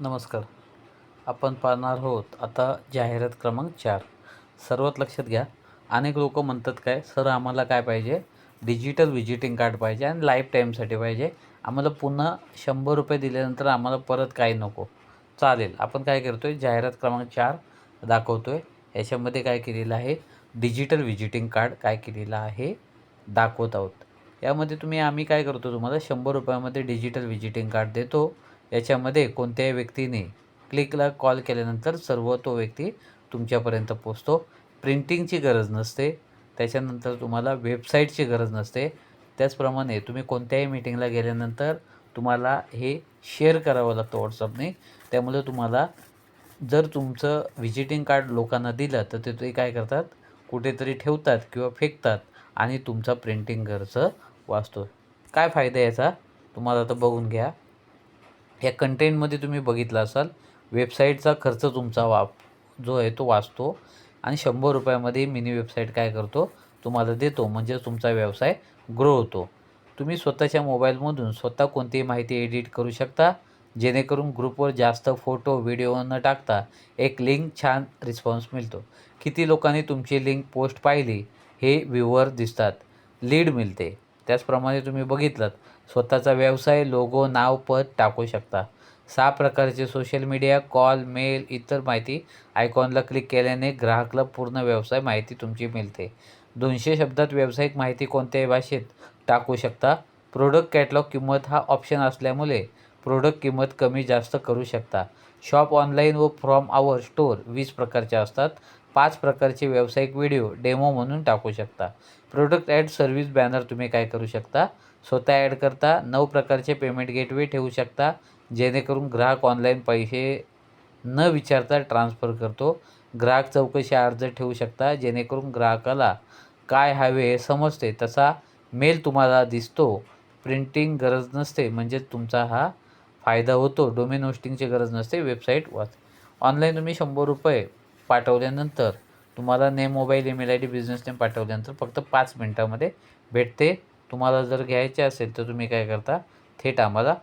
नमस्कार. आपण पाहणार आहोत आता जाहिरात क्रमांक चार. सर्वात लक्षात घ्या अनेक लोक म्हणतात काय सर आम्हाला काय पाहिजे? डिजिटल व्हिजिटिंग कार्ड पाहिजे आणि लाईफ टाईमसाठी पाहिजे. आम्हाला पुन्हा शंभर रुपये दिल्यानंतर आम्हाला परत काही नको. चालेल आपण काय करतो आहे जाहिरात क्रमांक चार दाखवतो आहे याच्यामध्ये काय केलेलं आहे डिजिटल व्हिजिटिंग कार्ड काय केलेलं आहे दाखवत आहोत. यामध्ये तुम्ही आम्ही काय करतो तुम्हाला शंभर रुपयामध्ये डिजिटल व्हिजिटिंग कार्ड देतो. याच्यामध्ये कोणत्याही व्यक्तीने क्लिकला कॉल केल्यानंतर सर्व तो व्यक्ती तुमच्यापर्यंत पोचतो प्रिंटिंगची गरज नसते. त्याच्यानंतर तुम्हाला वेबसाईटची गरज नसते. त्याचप्रमाणे तुम्ही कोणत्याही मीटिंगला गेल्यानंतर तुम्हाला हे शेअर करावं लागतं व्हॉट्सअपने. त्यामुळे तुम्हाला जर तुमचं व्हिजिटिंग कार्ड लोकांना दिलं तर ते ते काय करतात? कुठेतरी ठेवतात किंवा फेकतात आणि तुमचा प्रिंटिंग खर्च वाचतो. काय फायदा याचा? तुम्हाला तर बघून घ्या. या कंटेंटमध्ये तुम्ही बघितलं असाल वेबसाईटचा खर्च तुमचा वाप जो आहे तो वाचतो आणि शंभर रुपयामध्ये मिनी वेबसाईट काय करतो तुम्हाला देतो. म्हणजे तुमचा व्यवसाय ग्रो होतो. तुम्ही स्वतःच्या मोबाईलमधून स्वतः कोणतीही माहिती एडिट करू शकता. जेणेकरून ग्रुपवर जास्त फोटो व्हिडिओ न टाकता एक लिंक छान रिस्पॉन्स मिळतो. किती लोकांनी तुमची लिंक पोस्ट पाहिली हे व्ह्यूवर दिसतात. लीड मिळते. त्याचप्रमाणे तुम्ही बघितलं स्वतःचा व्यवसाय लोगो नाव पद टाकू शकता. सहा प्रकारचे सोशल मीडिया कॉल मेल इतर माहिती आयकॉनला क्लिक केल्याने ग्राहकला पूर्ण व्यवसाय माहिती तुमची मिळते. दोनशे शब्दात व्यावसायिक माहिती कोणत्याही भाषेत टाकू शकता. प्रोडक्ट कॅटलॉग किंमत हा ऑप्शन असल्यामुळे प्रोडक्ट किंमत कमी जास्त करू शकता. शॉप ऑनलाईन व फ्रॉम आवर स्टोअर वीस प्रकारचे असतात. पाच प्रकारचे व्यावसायिक व्हिडिओ डेमो म्हणून टाकू शकता. प्रोडक्ट ॲड सर्व्हिस बॅनर तुम्ही काय करू शकता? स्वतः ॲड करता नऊ प्रकारचे पेमेंट गेटवे ठेवू शकता जेणेकरून ग्राहक ऑनलाईन पैसे न विचारता ट्रान्सफर करतो. ग्राहक चौकशी अर्ज ठेवू शकता जेणेकरून ग्राहकाला काय हवे हे समजते. तसा मेल तुम्हाला दिसतो. प्रिंटिंग गरज नसते म्हणजे तुमचा हा फायदा होतो. डोमेन होस्टिंगची गरज नसते वेबसाईट वाच. ऑनलाईन तुम्ही शंभर रुपये पाठवल्यानंतर तुम्हाला name mobile email I D business name पाठवल्यानंतर फक्त पाच मिनटामध्ये भेटते. तुम्हाला जर घ्यायचे असेल तर तुम्ही काय करता थेट आम्हाला